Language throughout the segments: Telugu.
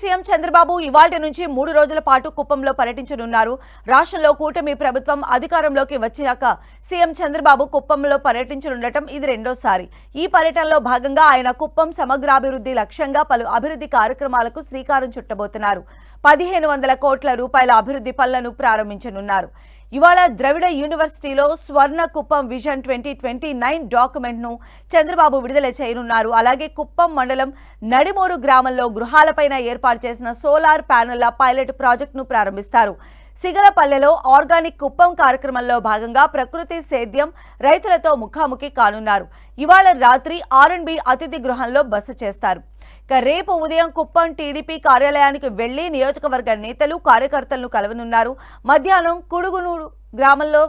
సీఎం చంద్రబాబు ఇవాళ నుంచి మూడు రోజుల పాటు కుప్పంలో పర్యటించనున్నారు. రాష్ట్రంలో కూటమి ప్రభుత్వం అధికారంలోకి వచ్చినాక సీఎం చంద్రబాబు కుప్పంలో పర్యటించనుండటం ఇది రెండోసారి. ఈ పర్యటనలో భాగంగా ఆయన కుప్పం సమగ్రాభివృద్ధి లక్ష్యంగా పలు అభివృద్ధి కార్యక్రమాలకు శ్రీకారం చుట్టబోతున్నారు. పదిహేను వందల కోట్ల రూపాయల అభివృద్ధి పనులను ప్రారంభించనున్నారు. ఇవాళ ద్రవిడ యూనివర్సిటీలో Swarna Kuppam vision twenty twenty nine డాక్యుమెంట్ను Chandrababu విడుదల చేయనున్నారు. అలాగే కుప్పం మండలం నడిమూరు గ్రామంలో గృహాలపైన ఏర్పాటు చేసిన సోలార్ ప్యానెళ్ళ పైలట్ ప్రాజెక్టును ప్రారంభిస్తారు. సిగలపల్లెలో ఆర్గానిక్ కుప్పం కార్యక్రమంలో భాగంగా ప్రకృతి సేద్యం రైతులతో ముఖాముఖి కానున్నారు. ఇవాళ రాత్రి ఆర్ఎండ్బి అతిథి గృహంలో బస చేస్తారు. ఇక రేపు ఉదయం కుప్పం టీడీపీ కార్యాలయానికి వెళ్ళి నియోజకవర్గ నేతలు కార్యకర్తలను కలవనున్నారు. మధ్యాహ్నం కుడుగునూరు గ్రామంలో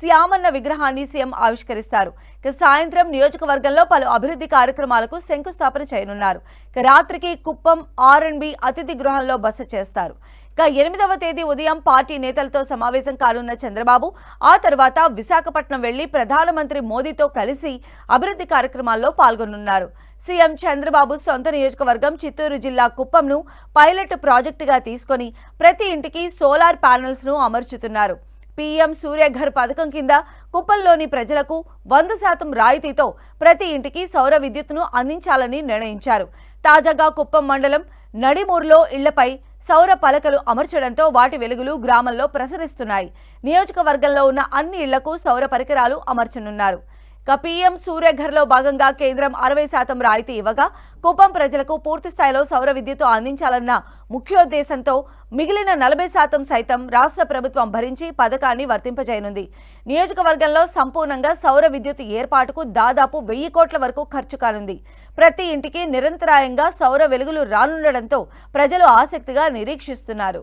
శ్యామన్న విగ్రహాన్ని సీఎం ఆవిష్కరిస్తారు. ఇక సాయంత్రం నియోజకవర్గంలో పలు అభివృద్ధి కార్యక్రమాలకు శంకుస్థాపన చేయనున్నారు. ఇక రాత్రికి కుప్పం ఆర్ఎండ్బి అతిథి గృహంలో బస చేస్తారు. ఎనిమిదవ తేదీ ఉదయం పార్టీ నేతలతో సమావేశం కానున్న చంద్రబాబు ఆ తర్వాత విశాఖపట్నం వెళ్ళి ప్రధానమంత్రి మోదీతో కలిసి అభివృద్ధి కార్యక్రమాల్లో పాల్గొనున్నారు. సీఎం చంద్రబాబు సొంత నియోజకవర్గం చిత్తూరు జిల్లా కుప్పంను పైలట్ ప్రాజెక్టుగా తీసుకొని ప్రతి ఇంటికి సోలార్ ప్యానెల్స్ను అమర్చుతున్నారు. పీఎం సూర్యఘర్ పథకం కింద కుప్పంలోని ప్రజలకు వంద శాతం రాయితీతో ప్రతి ఇంటికి సౌర విద్యుత్తును అందించాలని నిర్ణయించారు. తాజాగా కుప్పం మండలం నడిమూరులో ఇళ్ళపై సౌర పలకలు అమర్చడంతో వాటి వెలుగులు గ్రామంలో ప్రసరిస్తున్నాయి. నియోజకవర్గంలో ఉన్న అన్ని ఇళ్ళకు సౌర పరికరాలు అమర్చనున్నారు. ఇక పీఎం సూర్యఘర్లో భాగంగా కేంద్రం అరవై శాతం రాయితీ ఇవ్వగా కుప్పం ప్రజలకు పూర్తి స్థాయిలో సౌర విద్యుత్ అందించాలన్న ముఖ్యోద్దేశంతో మిగిలిన నలభై శాతం సైతం రాష్ట్ర ప్రభుత్వం భరించి పథకాన్ని వర్తింపజేయనుంది. నియోజకవర్గంలో సంపూర్ణంగా సౌర విద్యుత్ ఏర్పాటుకు దాదాపు వెయ్యి కోట్ల వరకు ఖర్చు కానుంది. ప్రతి ఇంటికి నిరంతరాయంగా సౌర వెలుగులు రానుండడంతో ప్రజలు ఆసక్తిగా నిరీక్షిస్తున్నారు.